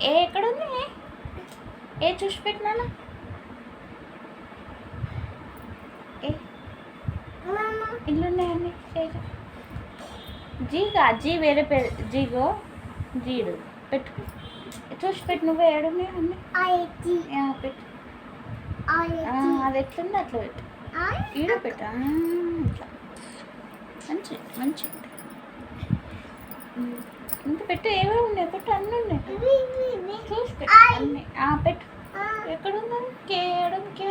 ఏ ఎక్కడుంది? ఏ? ఏ చూసి పెట్టినాను ఏ. ఇల్లున్నాయండి జీగా? జీ వేరే పేరు జీగో? జీడు. పెట్టు చూసి పెట్టు నువ్వే ఏడున్నాయి అన్నీ? ఆ, పెట్టు. ఆ, అది ఎట్లుంది అట్లా పెట్టు. ఈడ పెట్టు. ఇట్లా. మంచి మంచి ఇంత పెట్టు ఏమేమి ఉన్నాయి పెట్టు అన్నీ ఉన్నాయి. చూసి పెట్టు అన్నీ. ఆ, పెట్టు. ఎక్కడుంది? కే ఏడుంది కే?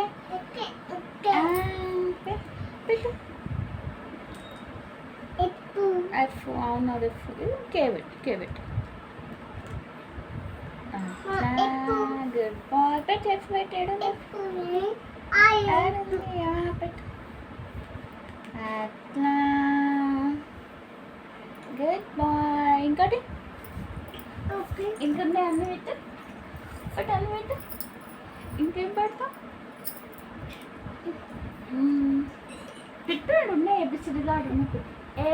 పెట్టు ఎఫ్ అవును అది ఎఫ్. కే పెట్టు కే పెట్టు. Good boy. పెట్టు ఎఫ్ పెట్టాడు పెట్టు. అట్లా. Good boy. ఇంకోటి ఇంకున్నాయి అన్ని పెట్టు పెట్టు అన్ని పెట్టు ఇంకేం పెడతావు మ్మ్. పెట్టాడు ఉన్నాయి ఎబిసిడిలో ఉన్నాయి పెట్టు ఏ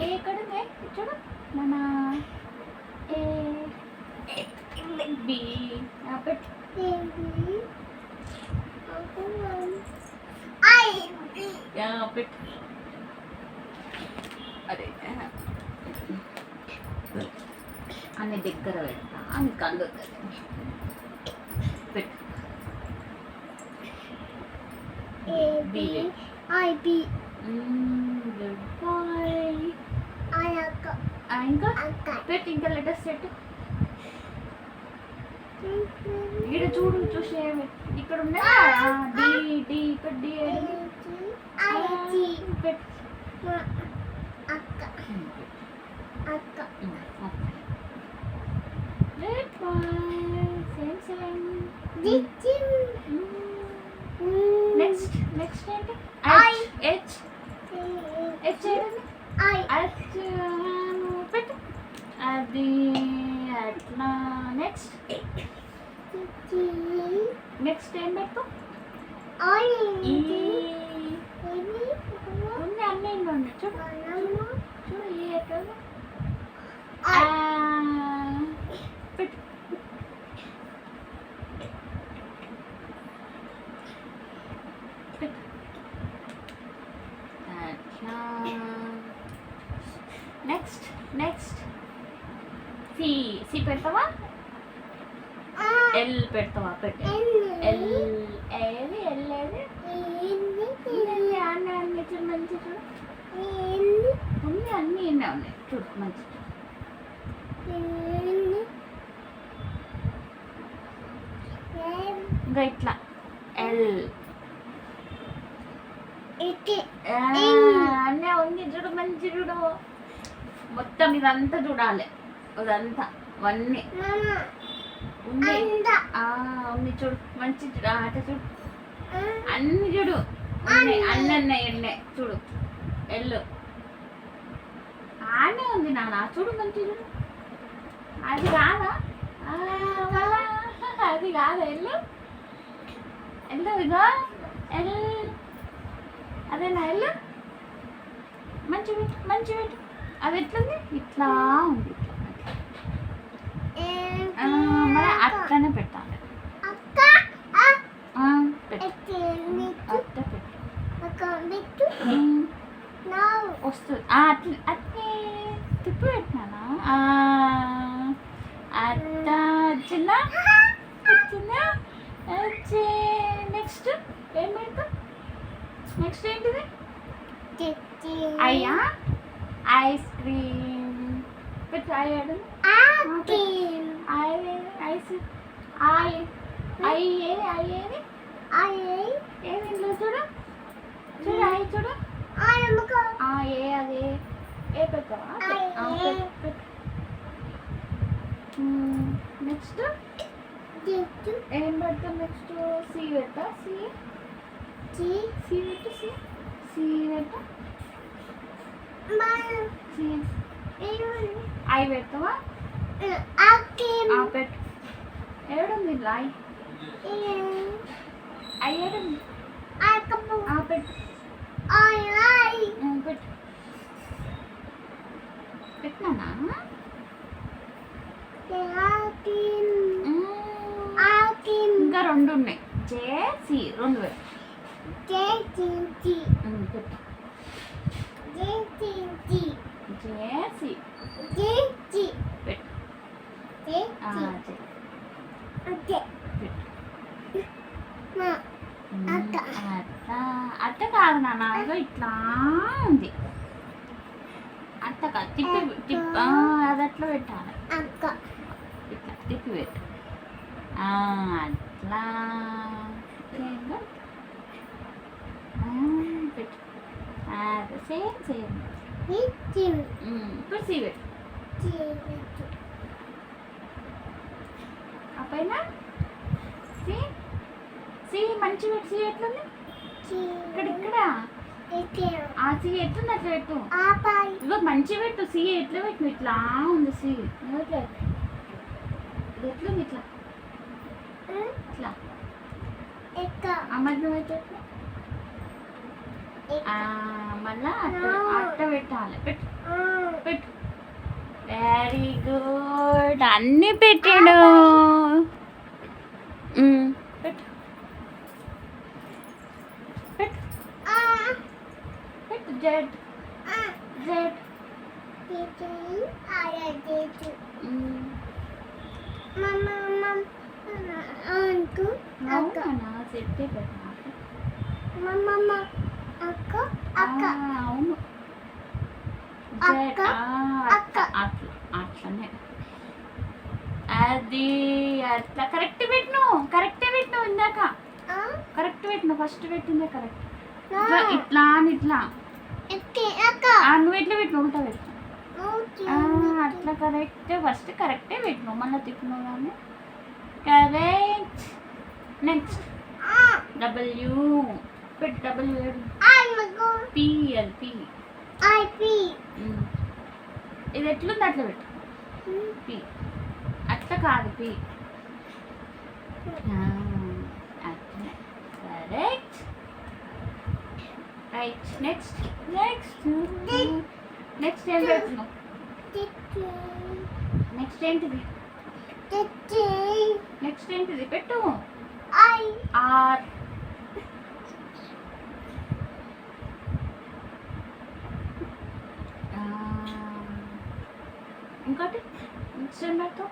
ఏ ఎక్కడ ఉన్నాయి చూడు మన ఏ బి ఆ, పెట్టు యా, పెట్టు అదే అన్ని దగ్గర పెడతా. అని కళ్ళు పెట్టు. ఇంకా? పెట్టు ఇంకా లెటర్స్ పెట్టు. ఇక్కడ చూడు చూసి ఇక్కడ ఉన్నాయి డి డి ఇక్కడ డి పెట్టు. Good boy same same next next ఏంటి I. హెచ్ హెచ్ చేయండి హెచ్ పెట్టు అది అట్లా నెక్స్ట్ నెక్స్ట్ ఏం పెట్టు ఈ ఉంది అన్నీ ఉన్నాయి చూడు చూడు ఈ ఎక్కడ ఉంది? ఆ, పెట్టు పెట్టు అట్లా నెక్స్ట్ నెక్స్ట్ సి పెడతావా? ఎల్ పెడతావా? పెట్టు. ఎల్. ఏది? ఎల్ ఏది? అన్నీ అన్నీ చూడు మంచి చూడు. అన్నీ ఉన్నాయి. చూడు మంచి. ఇంకా ఇట్లా. ఎల్. అన్నీ ఉంది చూడు మంచి చూడు. మొత్తం ఇదంతా చూడాలి. ఇదంతా ఉంది ఉంది చూడు. మంచి చూడు ఆ, అటు చూడు. అన్ని చూడు. అన్ని. ఉన్నాయి చూడు. ఎల్లు. ఆనే ఉంది నాన్న. చూడు మంచి చూడు. అది కాదా అది కాదా ఎల్లు? ఎల్లు ఇగో ఎల్ అదేనా ఎల్లు? మంచి పెట్టు మంచి పెట్టు. అది ఎట్లుంది? ఇట్లా ఉంది. మరి అట్లనే పెట్టాలి. వస్తుంది. అట్లా అట్లే. తిప్పి పెట్టినానా? అట్లా వచ్చిందా వచ్చిందా వచ్చే నెక్స్ట్ ఏం పెడతాం నెక్స్ట్ ఏంటిది? అయ్యా. ఐ. ఐ. ఏది ఐ ఏది ఏది ఇంట్లో చూడు? చూడు ఐ చూడు. ఆ ఏ అది ఏ. పెట్టావా. నెక్స్ట్? ఏం పెడతాం నెక్స్ట్? సి పెట్టా? సి? సి. పెట్టు సి. సి పెట్టా. సి. ఐ పెడతావా పెట్టు. ఐ ఏడుంది ఆ పెట్టు. పెట్టు. పెట్టినానా? Yakin రెండు ఉన్నాయి. జే సి రెండు పెట్టు. ఉమ్, పెట్టు. J C. పెట్టు. ఆ, జే. పెట్టు ఉమ్, అట్ట. కాదు నాన్న ఇట్లా ఉంది. అట్ట కాదు తిప్పి తిప్పి అది అట్లా పెట్టాలి. ఇట్లా తిప్పి పెట్టు. అట్లా. పెట్టు. Same same. ఇప్పుడు సి పెట్టు. పైన సి? సి మంచి పెట్టు సి ఎట్లుంది? ఇక్కడ ఇక్కడ. ఆ సి ఎట్లుంది అట్లా పెట్టు. ఇగో మంచి పెట్టు సి ఎట్లా పెట్టు ఇట్లా ఉంది సి. ఇట్లా. ఇది ఎట్లుంది ఇట్లా? ఇట్లా. పెట్టు ఆ, మళ్ళా అట్ట పెట్టాలి. పెట్టు. పెట్టు. వెరీ గుడ్ అన్ని పెట్టాడు. జెడ్. జెడ్. అవునా? అక్క. ఆ, అవును అక్క, జెడ్, ఆ, అక్క. అట్లా అట్లనే. అది అట్లా. కరెక్ట్ పెట్టిను కరెక్టే పెట్టిను ఇందాక. కరెక్ట్ పెట్టిను ఫస్ట్ పెట్టిందే కరెక్ట్. ఇట్లా ఇట్లా అని ఇట్లా. నువ్వు ఎట్లా పెట్టిన ఉల్టా పెట్టిన. అట్లా కరెక్ట్ ఫస్ట్ కరెక్టే పెట్టినావు మళ్ళీ తిప్పినావు కానీ. కరెక్ట్ నెక్స్ట్ డబ్ల్యూ పెట్టు డబ్ల్యూ. P L P. ఇది ఎట్లుంది అట్లా పెట్టు. పి అట్లా కాదు P correct right next next next ఏం Ticky. నెక్స్ట్ ఏంటిది. నెక్స్ట్ ఏంటిది? పెట్టు. I. ఆర్ ఇంకోటి ఏం పెట్టు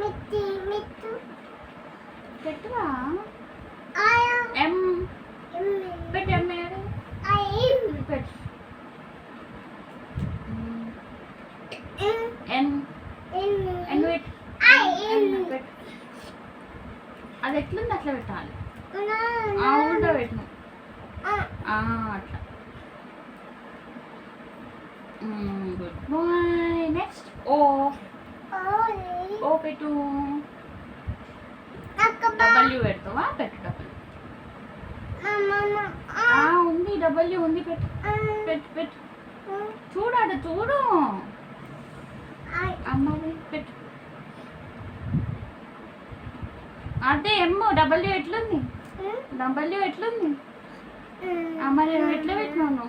mitty. పెట్టువా I ఎం. పెట్టు ఎం. పెట్టు. ఎన్. ఎన్ పెట్టు అది ఎట్లుంది అట్లా పెట్టాలి? ఆ. ఆ, అట్లా. Good boy next O Ollie. O పెట్టు. డబ్ల్యూ పెడతావా? పెట్టు డబ్ల్యూ. ఉంది. డబ్ల్యూ ఉంది. పెట్టు. పెట్టు పెట్టు. చూడాడు చూడు I. అమ్మది పెట్టు. అదే ఎమ్ డబ్ల్యూ ఎట్లుంది? డబ్ల్యూ ఎట్లుంది? మరి నువ్వు ఎట్లా పెట్టినావు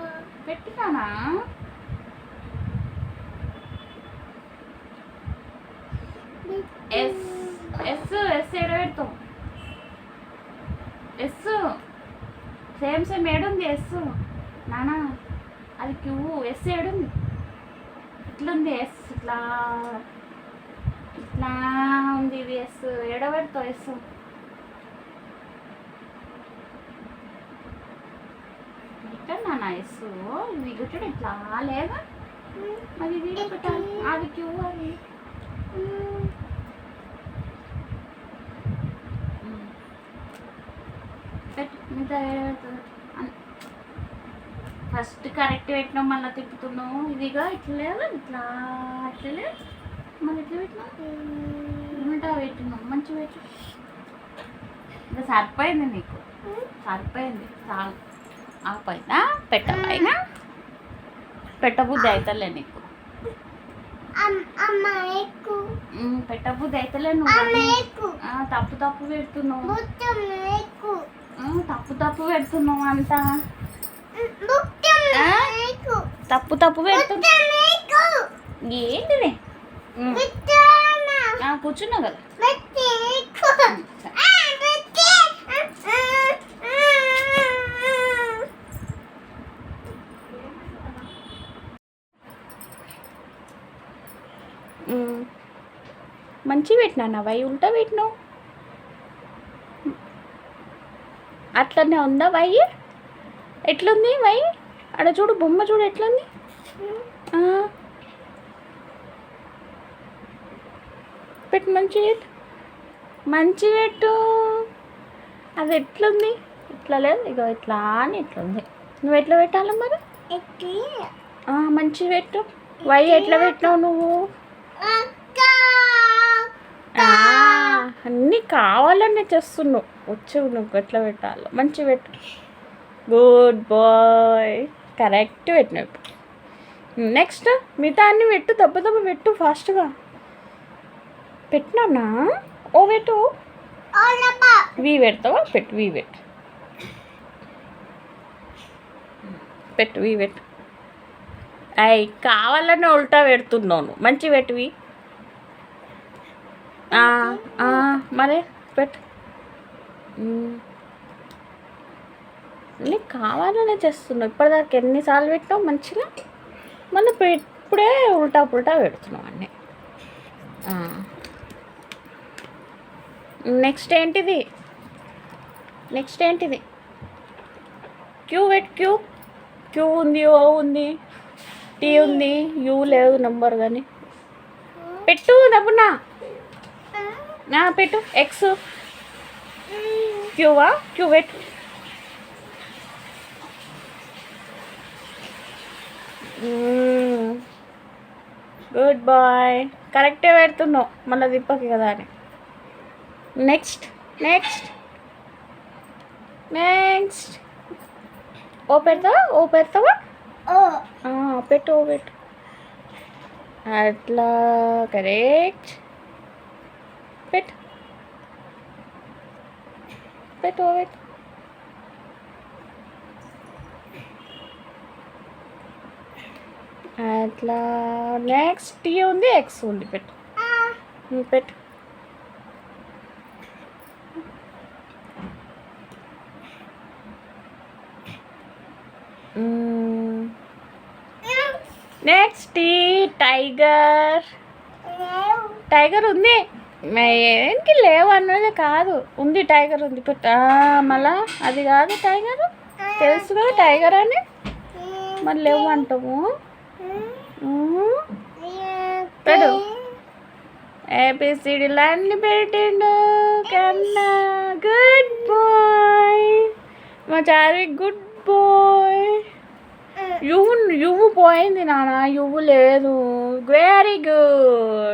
పెట్టినానా ఎస్ ఎస్ ఎస్ ఏడ పెడతాం? ఎస్ సేమ్ సేమ్ ఏడుంది ఎస్. నానా అది క్యూ ఎస్ ఏడుంది. ఇట్లుంది ఎస్ ఇట్లా ఇట్లా ఉంది ఇది ఎస్. ఏడ పెడతావు ఎస్? ఇక్కడ నా నైస్ ఇవి గుట్టడు ఇట్లా లేదా మరి వీడియో పెట్టాలి. అది క్యూ అది ఫస్ట్ కరెక్ట్ పెట్టినాం మళ్ళీ తిప్పుతున్నాం ఇదిగా ఇట్లా లేదు ఇట్లా అట్లే లేదు మరి ఎట్లా పెట్టినాం ఉల్టా పెట్టినాం మంచి పెట్టు. ఇంకా సరిపోయింది నీకు. సరిపోయింది. చాలా. ఆ పైన పెట్టపైన పెట్టబుద్ధి అవుతలే నీకు. పెట్టబుద్ధి అవుతలే నువ్వు. తప్పు తప్పు పెడుతున్నావు. తప్పు తప్పు పెడుతున్నావు అంతా. తప్పు తప్పు పెడుతున్నావు ఏంటిది? ఆ, కూర్చున్నావు కదా మెత్తి ఎక్కు ఆ మెత్తి ఉమ్. మంచి పెట్టినా వై ఉల్టా పెట్టినావు? అట్లనే ఉందా వై? ఎట్లుంది వై? అక్కడ చూడు బొమ్మ చూడు ఎట్లుంది. పెట్టు మంచి మంచి పెట్టు. అది ఎట్లుంది? ఇట్లా లేదు ఇగో ఇట్లా అని ఇట్లుంది. నువ్వు ఎట్లా పెట్టాలి మరి? మంచి పెట్టు. వై ఎట్లా పెట్టినావు నువ్వు? అన్నీ కావాలనే చేస్తున్నావు. వచ్చావు నువ్వు ఎట్లా పెట్టాలో. మంచి పెట్టు. గుడ్ బాయ్ కరెక్ట్ పెట్టినావు నెక్స్ట్ మిగతా అన్ని పెట్టు. దెబ్బ దెబ్బ పెట్టు ఫాస్ట్గా పెట్టినానా? ఓ పెట్టు. వీ పెడతావా? పెట్టు వీ పెట్టు. పెట్టు వీ పెట్టు. అయ్ కావాలనే ఉల్టా పెడుతున్నావు మంచి పెట్టువి మరే పెట్ నీకు కావాలనే చేస్తున్నావు. ఇప్పటిదాకా ఎన్నిసార్లు పెట్టినావు మంచిగా? మళ్ళీ ఇప్పుడే ఉల్టా పుల్టా పెడుతున్నావు అన్నీ. నెక్స్ట్ ఏంటిది? నెక్స్ట్ ఏంటిది? Queue wet queue? క్యూ ఉంది ఓ ఉంది టీ ఉంది యూ లేదు నంబర్ కానీ. పెట్టు దబ్బునా నా పెట్టు ఎక్స్ క్యూవా క్యూ వెట్ గుడ్ బాయ్ కరెక్టే పెడుతున్నావు. మళ్ళీ తిప్పకి కదా అని. నెక్స్ట్ నెక్స్ట్ నెక్స్ట్ ఓ పెడతావా? ఓ పెడతావా? పెట్టు ఓ పెట్టు. అట్లా కరెక్ట్ పెట్టు పెట్టు పెట్టు అట్లా నెక్స్ట్ టీ ఉంది ఎక్స్ ఉంది పెట్టు పెట్టు నెక్స్ట్ టీ టైగర్ టైగర్ ఉంది. ఏంటి లేవు అన్నది కాదు. ఉంది టైగర్ ఉంది. మళ్ళా అది కాదు టైగర్? తెలుసు కదా టైగర్ అని? మరి లేవు అంటాము. పెట్టు. ఏబిసిడీలు అన్ని పెట్టిండు. కన్నా గుడ్ బాయ్. మా Chari good boy. U U పోయింది నాన్న. యువు లేదు. Very good.